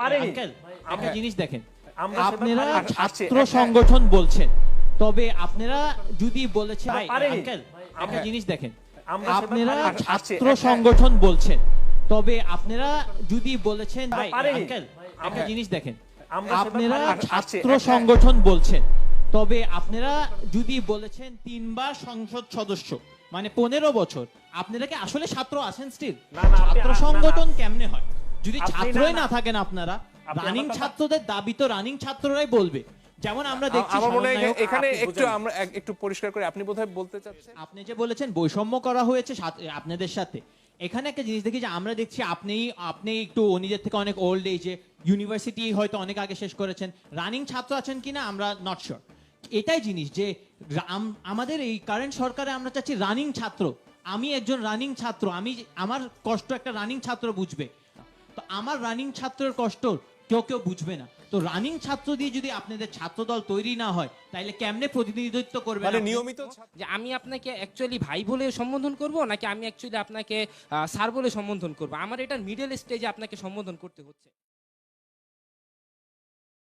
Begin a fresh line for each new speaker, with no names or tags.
পারেনি।
আঙ্কেল একটা জিনিস দেখেন আপনারা ছাত্র সংগঠন বলছেন তবে আপনারা যদি বলেছেন একটা জিনিস দেখেন আপনারা ছাত্র সংগঠন বলছেন তবে আপনারা যদি বলেছেন একটা জিনিস দেখেন আপনারা ছাত্র সংগঠন বলছেন তবে আপনারা যদি বলেছেন তিনবার সংসদ সদস্য মানে পনেরো বছর আপনারা কি আসলে ছাত্র আছেন স্টিল ছাত্র সংগঠন কেমনে হয়? যদি ছাত্রই
না।
থাকেন আপনারা রানিং ছাত্রদের দাবি তো রানিং ছাত্ররাই বলবে। যেমন আমরা দেখছি
আমার মনে হয় এখানে একটু আমরা একটু পরিষ্কার করে আপনি বোধহয় বলতে চাচ্ছেন?
আপনি যে বলেছেন বৈষম্য করা হয়েছে আপনাদের সাথে। এখানে একটা জিনিস দেখি যে আমরা দেখছি আপনি আপনি একটু নিজের থেকে অনেক ওল্ড এজে ইউনিভার্সিটি হয়তো অনেক আগে শেষ করেছেন। রানিং ছাত্র আছেন কিনা আমরা নট শিওর এটাই জিনিস যে আমাদের এই কারেন্ট সরকারে আমরা চাচ্ছি রানিং ছাত্র। আমি একজন রানিং ছাত্র আমি আমার কষ্ট একটা রানিং ছাত্র বুঝবে। আমার রানিং ছাত্রের কষ্ট কেউ কেউ বুঝবে না। তো রানিং ছাত্র দিয়ে যদি আপনাদের ছাত্র দল তৈরি না হয় তাহলে কেমনে প্রতিনিধিত্ব করবে
মানে নিয়মিত
যে আমি আপনাকে অ্যাকচুয়ালি ভাই বলে সম্বোধন করব নাকি আমি অ্যাকচুয়ালি আপনাকে স্যার বলে সম্বোধন করব? আমার এটা মিডল স্টেজে আপনাকে সম্বোধন করতে হচ্ছে।